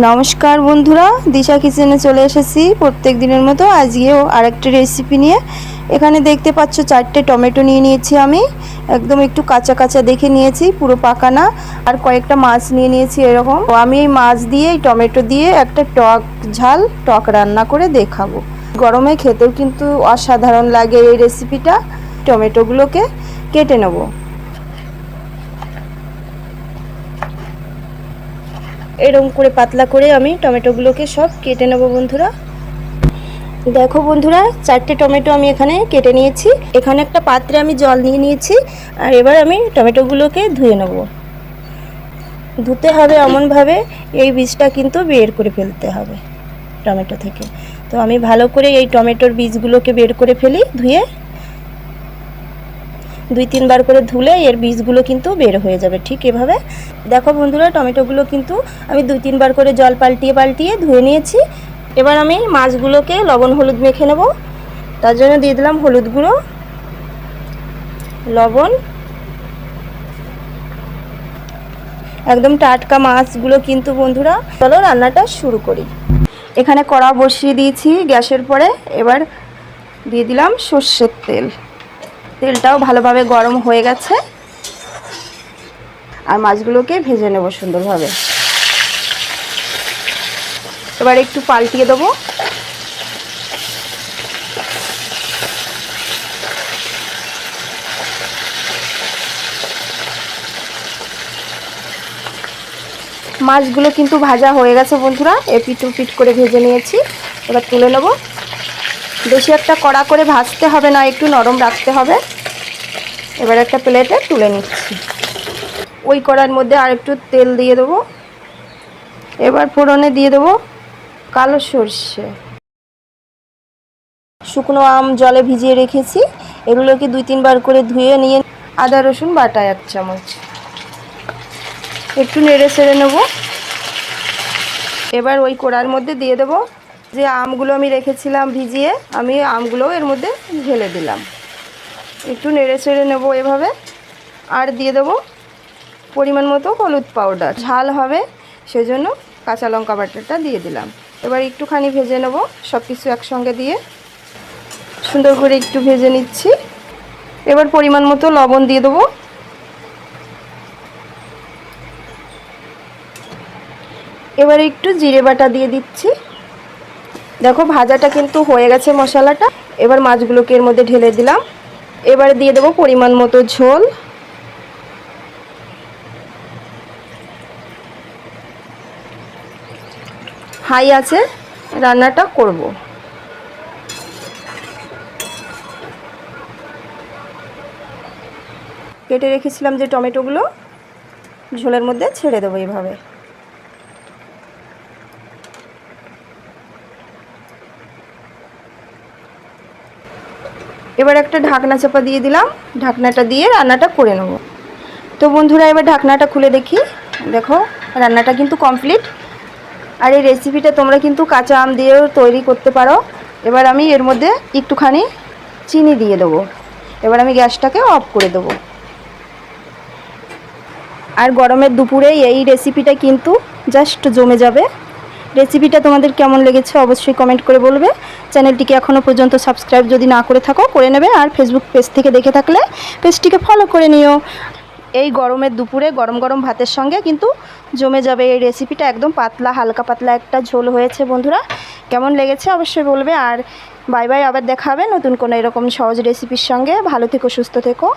নমস্কার বন্ধুরা, দিশা কিচেনে চলে এসেছি প্রত্যেক দিনের মতো। আজকেও আরেকটা রেসিপি নিয়ে। এখানে দেখতে পাচ্ছ, চারটে টমেটো নিয়ে নিয়েছি আমি। একদম একটু কাঁচা কাঁচা দেখে নিয়েছি, পুরো পাকা না। আর কয়েকটা মাছ নিয়ে নিয়েছি এরকম। আমি এই মাছ দিয়ে, এই টমেটো দিয়ে একটা টক ঝাল, টক রান্না করে দেখাবো। গরমে খেতেও কিন্তু অসাধারণ লাগে এই রেসিপিটা টমেটোগুলোকে কেটে নেব। এরকম করে পাতলা করে আমি টমেটোগুলোকে সব কেটে নেব বন্ধুরা। দেখো বন্ধুরা, চারটে টমেটো আমি এখানে কেটে নিয়েছি। এখানে একটা পাত্রে আমি জল নিয়ে নিয়েছি আর এবার আমি টমেটোগুলোকে ধুয়ে নেব। ধুতে হবে এমনভাবে, এই বীজটা কিন্তু বের করে ফেলতে হবে টমেটো থেকে। তো আমি ভালো করে এই টমেটোর বীজগুলোকে বের করে ফেলি, ধুয়ে দুই তিনবার করে ধুলে এর বীজগুলো কিন্তু বের হয়ে যাবে ঠিক এভাবে। দেখো বন্ধুরা, টমেটোগুলো কিন্তু আমি দুই তিনবার করে জল পাল্টিয়ে পাল্টিয়ে ধুয়ে নিয়েছি। এবার আমি মাছগুলোকে লবণ হলুদ মেখে নেব। তার জন্য দিয়ে দিলাম হলুদ গুঁড়ো, লবণ। একদম টাটকা মাছগুলো কিন্তু বন্ধুরা, চলো রান্নাটা শুরু করি। এখানে কড়া বসিয়ে দিয়েছি গ্যাসের পরে। এবার দিয়ে দিলাম সর্ষের তেল। তেলটাও ভালোভাবে গরম হয়ে গেছে। আর মাছগুলোকে ভেজে নেব সুন্দরভাবে। এবার একটু পাল্টিয়ে দেবো। মাছগুলো কিন্তু ভাজা হয়ে গেছে বন্ধুরা এপিট উপিট করে ভেজে নিয়েছি। এবার তুলে নেব। বেশি একটা কড়া করে ভাজতে হবে না, একটু নরম রাখতে হবে। এবার একটা প্লেটে তুলে নিচ্ছি। ওই কড়ার মধ্যে আর একটু তেল দিয়ে দেবো। এবার ফোড়নে দিয়ে দেবো কালো সর্ষে। শুকনো আম জলে ভিজিয়ে রেখেছি। এগুলোকে দুই তিনবার করে ধুয়ে নিয়ে আদা, রসুন, বাটা এক চামচ। একটু নেড়ে সেড়ে নেব। এবার ওই কড়ার মধ্যে দিয়ে দেবো যে আমগুলো আমি রেখেছিলাম ভিজিয়ে, আমি আমগুলোও এর মধ্যে ঢেলে দিলাম। একটু নেড়ে চেড়ে নেব এভাবে। আর দিয়ে দেবো পরিমাণ মতো হলুদ পাউডার। ঝাল হবে, সেজন্য কাঁচা লঙ্কা বাটারটা দিয়ে দিলাম। এবার একটুখানি ভেজে নেব সব কিছু একসঙ্গে দিয়ে। সুন্দর করে একটু ভেজে নিচ্ছি। এবার পরিমাণ মতো লবণ দিয়ে দেবো। এবার একটু জিরে বাটা দিয়ে দিচ্ছি। দেখো, ভাজাটা কিন্তু হয়ে গেছে মশলাটা। এবার মাছগুলোকে এর মধ্যে ঢেলে দিলাম। এবারে দিয়ে দেবো পরিমাণ মতো ঝোল। হাই আছে, রান্নাটা করব। কেটে রেখেছিলাম যে টমেটোগুলো, ঝোলের মধ্যে ছেড়ে দেবো এইভাবে এবার একটা ঢাকনা চাপা দিয়ে দিলাম। ঢাকনাটা দিয়ে রান্নাটা করে নেব। তো বন্ধুরা, এবার ঢাকনাটা খুলে দেখি। দেখো, রান্নাটা কিন্তু কমপ্লিট। আর এই রেসিপিটা তোমরা কিন্তু কাঁচা আম দিয়েও তৈরি করতে পারো। এবার আমি এর মধ্যে একটুখানি চিনি দিয়ে দেবো। এবার আমি গ্যাসটাকে অফ করে দেবো। আর গরমের দুপুরে এই রেসিপিটা কিন্তু জাস্ট জমে যাবে। রেসিপিটা তোমাদের কেমন লেগেছে অবশ্যই কমেন্ট করে বলবে। চ্যানেলটিকে এখনও পর্যন্ত সাবস্ক্রাইব যদি না করে থাকো, করে নেবে। আর ফেসবুক পেজ থেকে দেখে থাকলে পেজটিকে ফলো করে নিও। এই গরমের দুপুরে গরম গরম ভাতের সঙ্গে কিন্তু জমে যাবে এই রেসিপিটা একদম পাতলা, হালকা পাতলা একটা ঝোল হয়েছে বন্ধুরা। কেমন লেগেছে অবশ্যই বলবে। আর বাই বাই আবার দেখা হবে নতুন কোনো এরকম সহজ রেসিপির সঙ্গে। ভালো থেকো, সুস্থ থেকো।